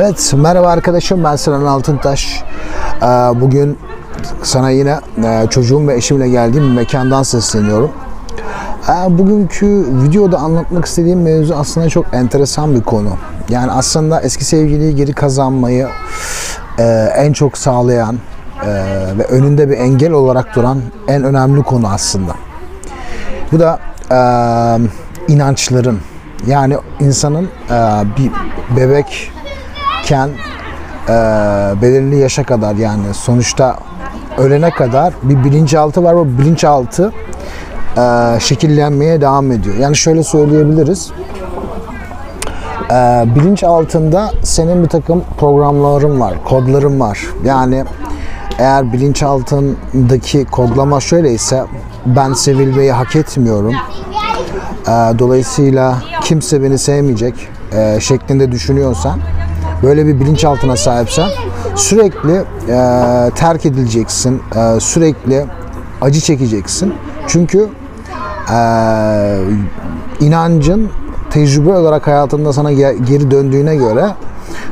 Evet, merhaba arkadaşım. Ben Sinan Altıntaş. Ee, Bugün sana yine e, çocuğum ve eşimle geldiğim bir mekandan sesleniyorum. Ee, Bugünkü videoda anlatmak istediğim mevzu aslında çok enteresan bir konu. Yani aslında eski sevgiliyi geri kazanmayı e, en çok sağlayan e, ve önünde bir engel olarak duran en önemli konu aslında. Bu da inançların yani insanın bir bebekken e, belirli yaşa kadar yani sonuçta ölene kadar bir bilinçaltı var. Bu bilinçaltı e, şekillenmeye devam ediyor. Yani şöyle söyleyebiliriz. E, bilinç altında senin bir takım programların var, kodların var. Yani eğer bilinçaltındaki kodlama şöyleyse ben sevilmeyi hak etmiyorum. E, dolayısıyla kimse beni sevmeyecek e, şeklinde düşünüyorsan böyle bir bilinçaltına sahipsen sürekli e, terk edileceksin. E, sürekli acı çekeceksin. Çünkü e, inancın tecrübe olarak hayatında sana ge- geri döndüğüne göre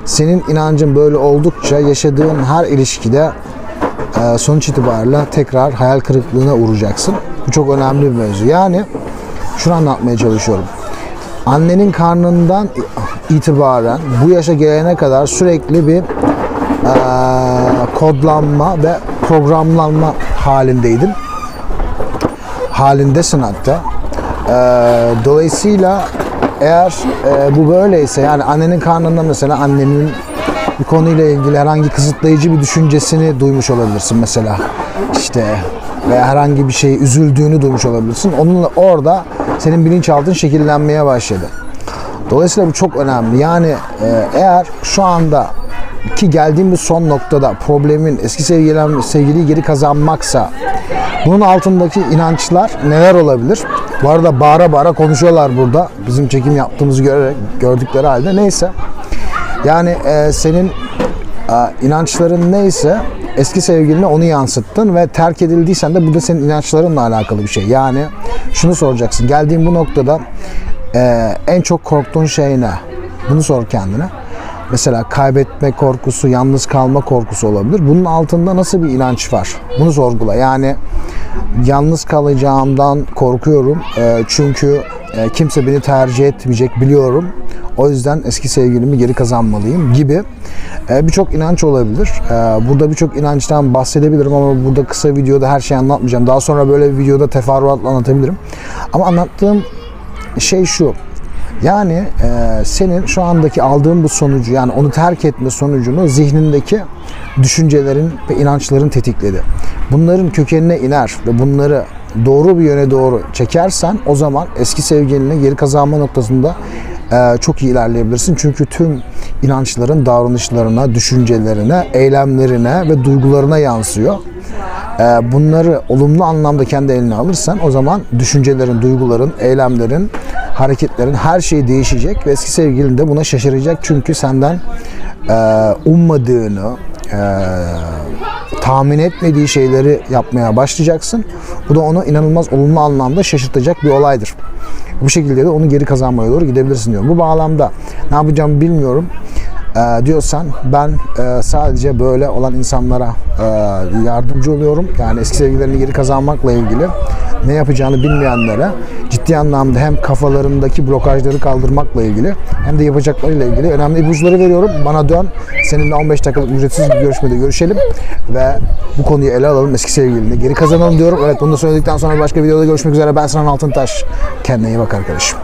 senin inancın böyle oldukça yaşadığın her ilişkide e, sonuç itibariyle tekrar hayal kırıklığına uğrayacaksın. Bu çok önemli bir mevzu. Yani şunu anlatmaya çalışıyorum. Annenin karnından itibaren bu yaşa gelene kadar sürekli bir e, kodlanma ve programlanma halindeydin. Halindesin hatta. E, dolayısıyla eğer e, bu böyleyse yani annenin karnında mesela annenin bir konuyla ilgili herhangi kısıtlayıcı bir düşüncesini duymuş olabilirsin mesela. İşte veya herhangi bir şey üzüldüğünü duymuş olabilirsin. Onunla orada senin bilinçaltın şekillenmeye başladı. Dolayısıyla bu çok önemli. Yani e, eğer şu anda ki geldiğim bu son noktada problemin eski sevgilen, sevgiliyi geri kazanmaksa bunun altındaki inançlar neler olabilir? Bu arada bağıra bağıra konuşuyorlar burada. Bizim çekim yaptığımızı görerek gördükleri halde neyse. Yani e, senin e, inançların neyse eski sevgiline onu yansıttın ve terk edildiysen de bu da senin inançlarınla alakalı bir şey. Yani şunu soracaksın. Geldiğin bu noktada e, en çok korktuğun şey ne? Bunu sor kendine. Mesela kaybetme korkusu, yalnız kalma korkusu olabilir. Bunun altında nasıl bir inanç var? Bunu sorgula. Yani yalnız kalacağımdan korkuyorum. E, çünkü e, kimse beni tercih etmeyecek biliyorum. O yüzden eski sevgilimi geri kazanmalıyım gibi e, birçok inanç olabilir. E, burada birçok inançtan bahsedebilirim ama burada kısa videoda her şeyi anlatmayacağım. Daha sonra böyle bir videoda teferruatla anlatabilirim. Ama anlattığım şey şu. Yani e, senin şu andaki aldığın bu sonucu yani onu terk etme sonucunu zihnindeki düşüncelerin ve inançların tetikledi. Bunların kökenine iner ve bunları doğru bir yöne doğru çekersen o zaman eski sevgilini geri kazanma noktasında çok iyi ilerleyebilirsin. Çünkü tüm inançların davranışlarına, düşüncelerine, eylemlerine ve duygularına yansıyor. E, bunları olumlu anlamda kendi eline alırsan o zaman düşüncelerin, duyguların, eylemlerin, hareketlerin her şey değişecek ve eski sevgilin de buna şaşıracak. Çünkü senden e, ummadığını, e, tahmin etmediği şeyleri yapmaya başlayacaksın. Bu da onu inanılmaz olumlu anlamda şaşırtacak bir olaydır. Bu şekilde de onu geri kazanmaya doğru gidebilirsin diyorum. Bu bağlamda ne yapacağımı bilmiyorum e, diyorsan ben e, sadece böyle olan insanlara e, yardımcı oluyorum. Yani eski sevgilerini geri kazanmakla ilgili ne yapacağını bilmeyenlere ciddi anlamda hem kafalarındaki blokajları kaldırmakla ilgili hem de yapacaklarıyla ilgili önemli ipuçları veriyorum. Bana dön. Seninle 15 dakikalık ücretsiz bir görüşmede görüşelim ve bu konuyu ele alalım. Eski sevgilini geri kazanalım diyorum. Evet bunu da söyledikten sonra başka videoda görüşmek üzere. Ben Sinan Altıntaş. Kendine iyi bak arkadaşım.